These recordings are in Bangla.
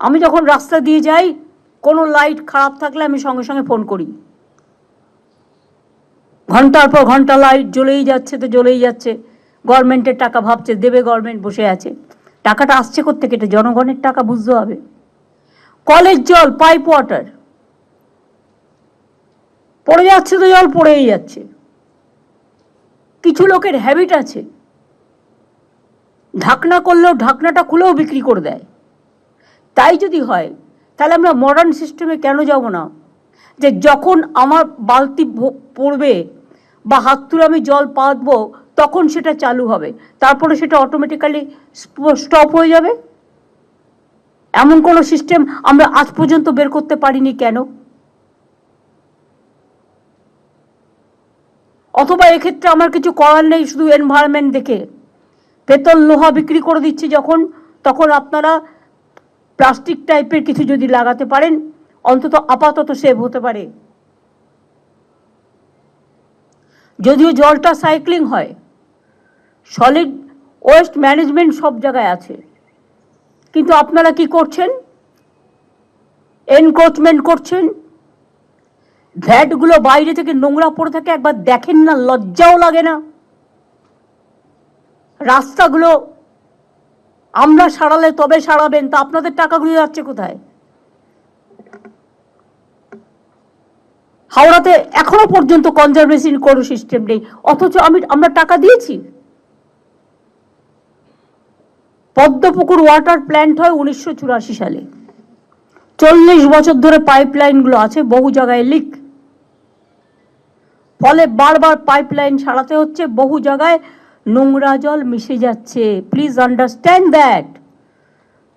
আমি যখন রাস্তা দিয়ে যাই, কোনো লাইট খারাপ থাকলে আমি সঙ্গে সঙ্গে ফোন করি। ঘণ্টার পর ঘণ্টা লাইট জ্বলেই যাচ্ছে তো জ্বলেই যাচ্ছে। গভর্নমেন্টের টাকা ভাবছে, দেবে গভর্নমেন্ট বসে আছে। টাকাটা আসছে কোথেকে এটা জনগণের টাকা, বুঝতে হবে। কলের জল পাইপ ওয়াটার পড়ে যাচ্ছে তো জল, পড়েই যাচ্ছে। কিছু লোকের হ্যাবিট আছে। ঢাকনা করলেও ঢাকনাটা খুলেও বিক্রি করে দেয়। তাই যদি হয়, তাহলে আমরা মডার্ন সিস্টেমে কেন যাব না? যে যখন আমার বালতি পড়বে বা হাত তুলে আমি জল পাতবো, তখন সেটা চালু হবে। তারপরে সেটা অটোমেটিক্যালি স্টপ হয়ে যাবে? এমন কোনো সিস্টেম আমরা আজ পর্যন্ত বের করতে পারিনি কেন? অথবা এক্ষেত্রে আমার কিছু করার নেই শুধু এনভায়রনমেন্ট দেখে। পেতল লোহা বিক্রি করে দিচ্ছে যখন, তখন আপনারা প্লাস্টিক টাইপের কিছু যদি লাগাতে পারেন, অন্তত আপাতত সেভ হতে পারে। যদিও জলটা সাইক্লিং হয়, সলিড ওয়েস্ট ম্যানেজমেন্ট সব জায়গায় আছে। কিন্তু আপনারা কি করছেন? এনক্রোচমেন্ট করছেন। ভ্যাটগুলো বাইরে থেকে নোংরা পড়ে থাকে, একবার দেখেন না, লজ্জাও লাগে না। রাস্তাগুলো আমরা সারালে তবে সারাবেন, তা আপনাদের টাকাগুলো যাচ্ছে কোথায়? হাওড়াতে এখনও পর্যন্ত কনজারভেশন কোনো সিস্টেম নেই, অথচ আমি, আমরা টাকা দিয়েছি। পদ্মপুকুর ওয়াটার প্ল্যান্ট হয় উনিশশো চুরাশি সালে। চল্লিশ বছর ধরে পাইপলাইনগুলো আছে, বহু জায়গায় লিক ফলে বারবার পাইপলাইন সারাতে হচ্ছে, বহু জায়গায় নোংরা জল মিশে যাচ্ছে। প্লিজ আন্ডারস্ট্যান্ড দ্যাট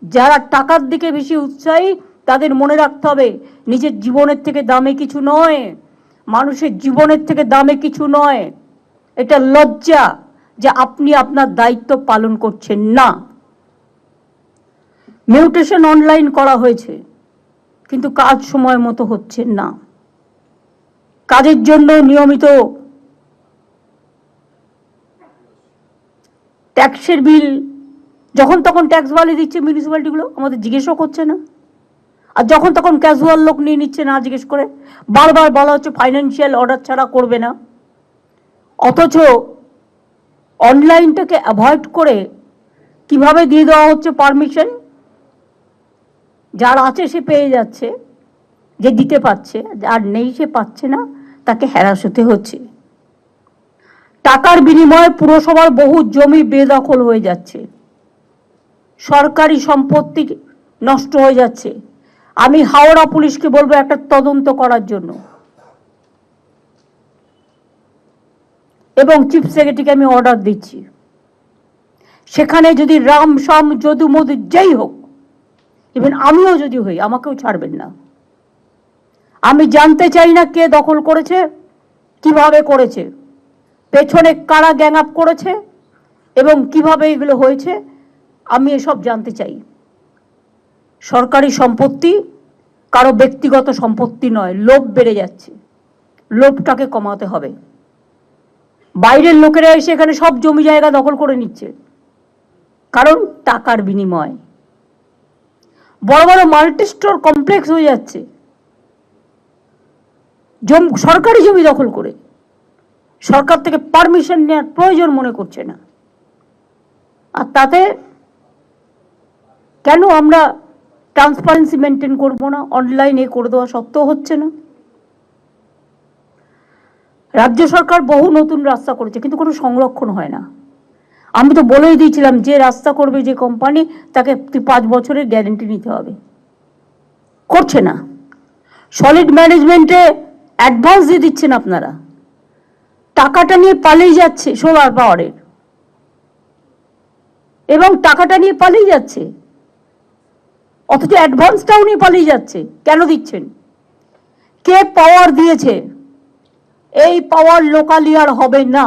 যারা টাকার দিকে বেশি উৎসাহী, তাদের মনে রাখতে হবে, নিজের জীবনের থেকে দামে কিছু নয়। মানুষের জীবনের থেকে দামে কিছু নয়। এটা লজ্জা যে আপনি আপনার দায়িত্ব পালন করছেন না। মিউটেশন অনলাইন করা হয়েছে, কিন্তু কাজ সময় মতো হচ্ছে না। কাজের জন্য নিয়মিত ট্যাক্সের বিল, যখন তখন ট্যাক্স বাড়িয়ে দিচ্ছে মিউনিসিপ্যালিটিগুলো আমাদের জিজ্ঞেসও করছে না। আর যখন তখন ক্যাজুয়াল লোক নিয়ে নিচ্ছে না জিজ্ঞেস করে। বারবার বলা হচ্ছে ফাইন্যান্সিয়াল অর্ডার ছাড়া করবে না। অথচ অনলাইনটাকে অ্যাভয়েড করে কীভাবে দিয়ে দেওয়া হচ্ছে পারমিশন যার আছে সে পেয়ে যাচ্ছে, যে দিতে পারছে, আর নেই সে পাচ্ছে না, তাকে হ্যারাস হতে হচ্ছে। টাকার বিনিময়ে পুরসভার বহু জমি বেদখল হয়ে যাচ্ছে। সরকারি সম্পত্তি নষ্ট হয়ে যাচ্ছে। আমি হাওড়া পুলিশকে বলব একটা তদন্ত করার জন্য। এবং চিফ সেক্রেটারিকে আমি অর্ডার দিচ্ছি। সেখানে যদি রাম সাম যদু মধু যেই হোক ইভেন আমিও যদি হই, আমাকেও ছাড়বেন না। আমি জানতে চাই না কে দখল করেছে, কীভাবে করেছে। পেছনে কারা গ্যাং আপ করেছে এবং কীভাবে এগুলো হয়েছে, আমি এসব জানতে চাই। সরকারি সম্পত্তি কারও ব্যক্তিগত সম্পত্তি নয়, লোভ বেড়ে যাচ্ছে। লোভটাকে কমাতে হবে। বাইরের লোকেরা এসে এখানে সব জমি জায়গা দখল করে নিচ্ছে, কারণ টাকার বিনিময়। বড় বড় মাল্টি স্টোর কমপ্লেক্স হয়ে যাচ্ছে। জম সরকারি জমি দখল করে। সরকার থেকে পারমিশন নেওয়ার প্রয়োজন মনে করছে না। আর তাতে কেন আমরা ট্রান্সপারেন্সি মেনটেন করব না? অনলাইনে করে দেওয়া সত্ত্বেও হচ্ছে না। রাজ্য সরকার বহু নতুন রাস্তা করেছে, কিন্তু কোনো সংরক্ষণ হয় না। আমি তো বলেই দিয়েছিলাম, যে রাস্তা করবে যে কোম্পানি তাকে পাঁচ বছরের গ্যারেন্টি নিতে হবে। করছে না। সলিড ম্যানেজমেন্টে অ্যাডভান্স দিয়ে দিচ্ছেন আপনারা। টাকাটা নিয়ে পালিয়ে যাচ্ছে সোলার পাওয়ারের এবং টাকাটা নিয়ে পালিয়ে যাচ্ছে। অথচ অ্যাডভান্সটা উনি পালিয়ে যাচ্ছে। কেন দিচ্ছেন? কে পাওয়ার দিয়েছে? এই পাওয়ার লোকালিয়ার হবে না।